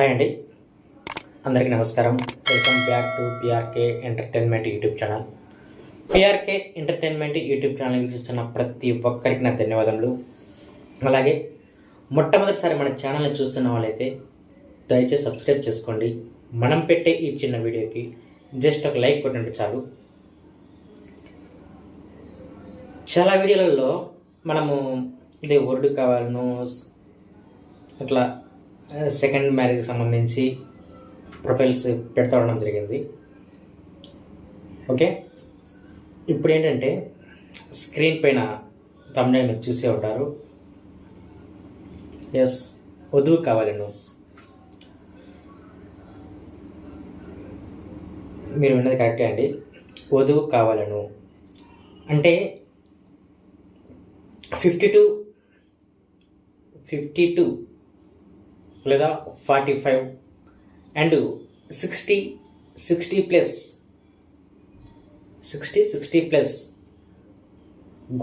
Hi అండి. అందరికీ నమస్కారం. Welcome back to PRK entertainment YouTube channel. PRK entertainment YouTube channel చూస్తున్న ప్రతి ఒక్కరికి నా ధన్యవాదములు. అలాగే మొట్టమొదటిసారి మన ఛానల్ని చూస్తున్న వాళ్ళైతే దయచేసి సబ్స్క్రైబ్ చేసుకోండి. మనం పెట్టే ఈ చిన్న వీడియోకి జస్ట్ ఒక లైక్ కొట్టండి చాలు. చాలా వీడియోలలో మనము ఇది వర్డ్ కావాలను అట్లా సెకండ్ మ్యారేజ్కి సంబంధించి ప్రొఫైల్స్ పెడతా ఉండడం జరిగింది. ఓకే ఇప్పుడు ఏంటంటే స్క్రీన్ పైన తమిళ మీరు చూసే ఉంటారు. ఎస్ వధువు కావాలి నువ్వు. మీరు విన్నది కరెక్టే అండి. వధువు కావాలను అంటే ఫిఫ్టీ టూ ఫిఫ్టీ టూ లేదా forty five and sixty sixty plus sixty sixty plus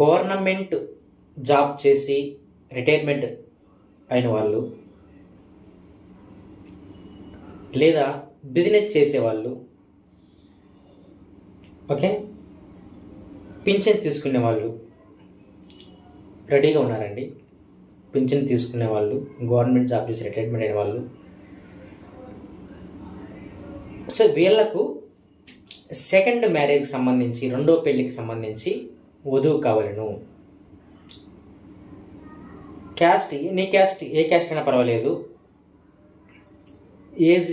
government job చేసి రిటైర్మెంట్ అయిన వాళ్ళు లేదా బిజినెస్ చేసేవాళ్ళు ఓకే పింఛన్ తీసుకునే వాళ్ళు రెడీగా ఉన్నారండి. పింఛన్ తీసుకునే వాళ్ళు గవర్నమెంట్ జాబ్ చేసి రిటైర్మెంట్ అయిన వాళ్ళు. సో వీళ్ళకు సెకండ్ మ్యారేజ్కి సంబంధించి రెండో పెళ్ళికి సంబంధించి వధువు కావాలను. క్యాస్ట్ నీ క్యాస్ట్ ఏ క్యాస్ట్ అయినా పర్వాలేదు. ఏజ్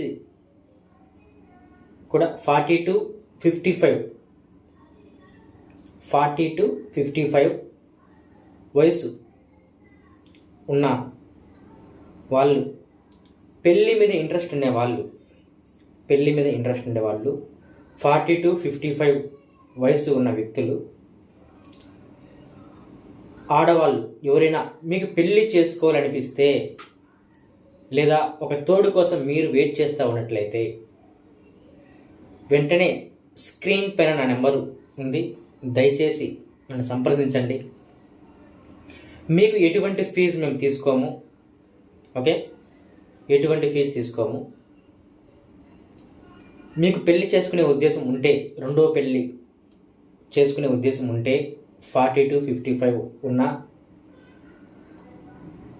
కూడా forty to fifty five forty to fifty five వయసు ఉన్న. వాళ్ళు పెళ్ళి మీద ఇంట్రెస్ట్ ఉండే వాళ్ళు పెళ్ళి మీద ఇంట్రెస్ట్ ఉండే వాళ్ళు ఫార్టీ టు ఫిఫ్టీ ఫైవ్ వయసు ఉన్న వ్యక్తులు ఆడవాళ్ళు ఎవరైనా మీకు పెళ్ళి చేసుకోవాలనిపిస్తే లేదా ఒక తోడు కోసం మీరు వెయిట్ చేస్తూ ఉన్నట్లయితే వెంటనే స్క్రీన్ పైన నా నెంబరు ఉంది. దయచేసి నన్ను సంప్రదించండి. మీకు ఎటువంటి ఫీజు మేము తీసుకోము. ఓకే? ఎటువంటి ఫీజు తీసుకోము. మీకు పెళ్ళి చేసుకునే ఉద్దేశం ఉంటే రెండో పెళ్ళి చేసుకునే ఉద్దేశం ఉంటే ఫార్టీ టు ఫిఫ్టీ ఫైవ్ ఉన్నా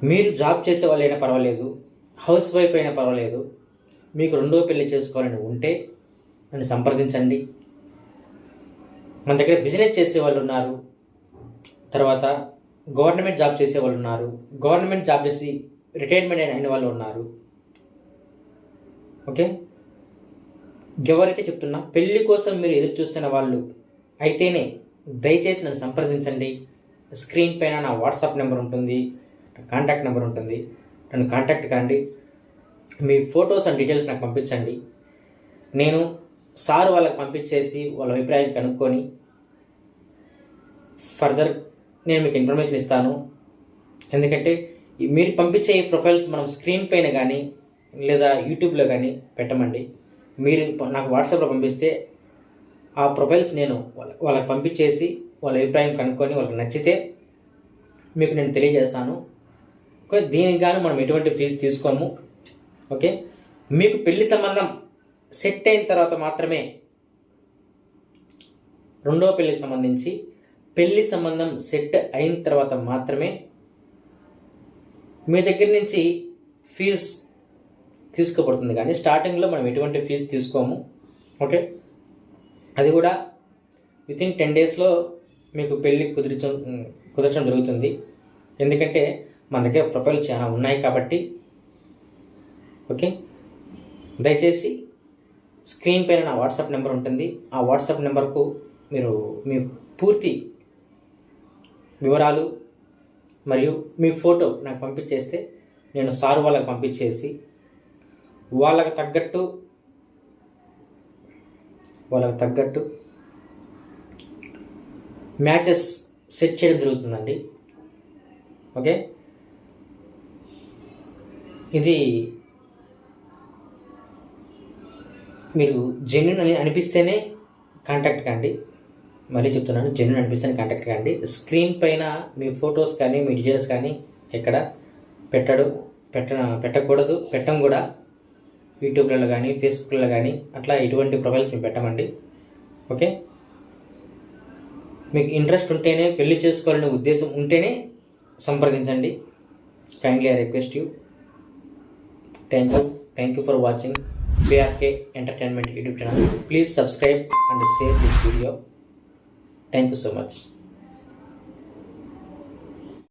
మీరు జాబ్ చేసే వాళ్ళైనా పర్వాలేదు హౌస్ వైఫ్ అయినా పర్వాలేదు మీకు రెండో పెళ్ళి చేసుకోవాలని ఉంటే నన్ను సంప్రదించండి. మన దగ్గర బిజినెస్ చేసే వాళ్ళు ఉన్నారు. తర్వాత గవర్నమెంట్ జాబ్ చేసే వాళ్ళు ఉన్నారు. గవర్నమెంట్ జాబ్ చేసి రిటైర్మెంట్ అయిన వాళ్ళు ఉన్నారు. ఓకే? ఎవరైతే చెప్తున్నా పెళ్ళి కోసం మీరు ఎదురు చూస్తున్న వాళ్ళు అయితేనే దయచేసి నన్ను సంప్రదించండి. స్క్రీన్ పైన నా వాట్సాప్ నెంబర్ ఉంటుంది కాంటాక్ట్ నెంబర్ ఉంటుంది. నన్ను కాంటాక్ట్ కాండి. మీ ఫొటోస్ అండ్ డీటెయిల్స్ నాకు పంపించండి. నేను సార్ వాళ్ళకి పంపించేసి వాళ్ళ అభిప్రాయం కనుక్కొని ఫర్దర్ నేను మీకు ఇన్ఫర్మేషన్ ఇస్తాను. ఎందుకంటే మీరు పంపించే ఈ ప్రొఫైల్స్ మనం స్క్రీన్ పైన కానీ లేదా యూట్యూబ్లో కానీ పెట్టమండి. మీరు నాకు వాట్సాప్లో పంపిస్తే ఆ ప్రొఫైల్స్ నేను వాళ్ళ- వాళ్ళకి పంపించేసి వాళ్ళ అభిప్రాయం కనుక్కొని వాళ్ళకి నచ్చితే మీకు నేను తెలియజేస్తాను. దీనికి గాను మనం ఎటువంటి ఫీజు తీసుకోము. ఓకే? మీకు పెళ్ళి సంబంధం సెట్ అయిన తర్వాత మాత్రమే రెండో పెళ్ళికి సంబంధించి పెళ్ళి సంబంధం సెట్ అయిన తర్వాత మాత్రమే మీ దగ్గర నుంచి ఫీజు తీసుకోబడుతుంది. కానీ స్టార్టింగ్లో మనం ఎటువంటి ఫీజు తీసుకోము. ఓకే? అది కూడా విత్ ఇన్ టెన్ డేస్లో మీకు పెళ్ళి కుదిరించ కుదరచడం జరుగుతుంది. ఎందుకంటే మన దగ్గర ప్రొఫైల్ చాలా ఉన్నాయి కాబట్టి. ఓకే? దయచేసి స్క్రీన్ పైన నా వాట్సాప్ నెంబర్ ఉంటుంది. ఆ వాట్సాప్ నెంబర్కు మీరు మీ పూర్తి వివరాలు మరియు మీ ఫోటో నాకు పంపించేస్తే నేను సార్ వాళ్ళకి పంపించేసి వాళ్ళకి తగ్గట్టు వాళ్ళకి తగ్గట్టు మ్యాచెస్ సెట్ చేయడం జరుగుతుందండి. ఓకే? ఇది మీరు జెన్యున్ అని అనిపిస్తేనే కాంటాక్ట్ కండి. మళ్ళీ చెప్తున్నాను జెన్యున్ అనిపిస్తే కాంటాక్ట్ కండి స్క్రీన్ పైన మీ ఫొటోస్ కానీ మీ డీటెయిల్స్ కానీ ఎక్కడ పెట్టడు పెట్ట పెట్టకూడదు పెట్టం కూడా. యూట్యూబ్లలో కానీ ఫేస్బుక్లో కానీ అట్లా ఎటువంటి ప్రొఫైల్స్ మేము పెట్టమండి. ఓకే మీకు ఇంట్రెస్ట్ ఉంటేనే పెళ్ళి చేసుకోవాలనే ఉద్దేశం ఉంటేనే సంప్రదించండి. Kindly I request you thank you thank you for watching BRK entertainment YouTube channel please subscribe and share this video thank you so much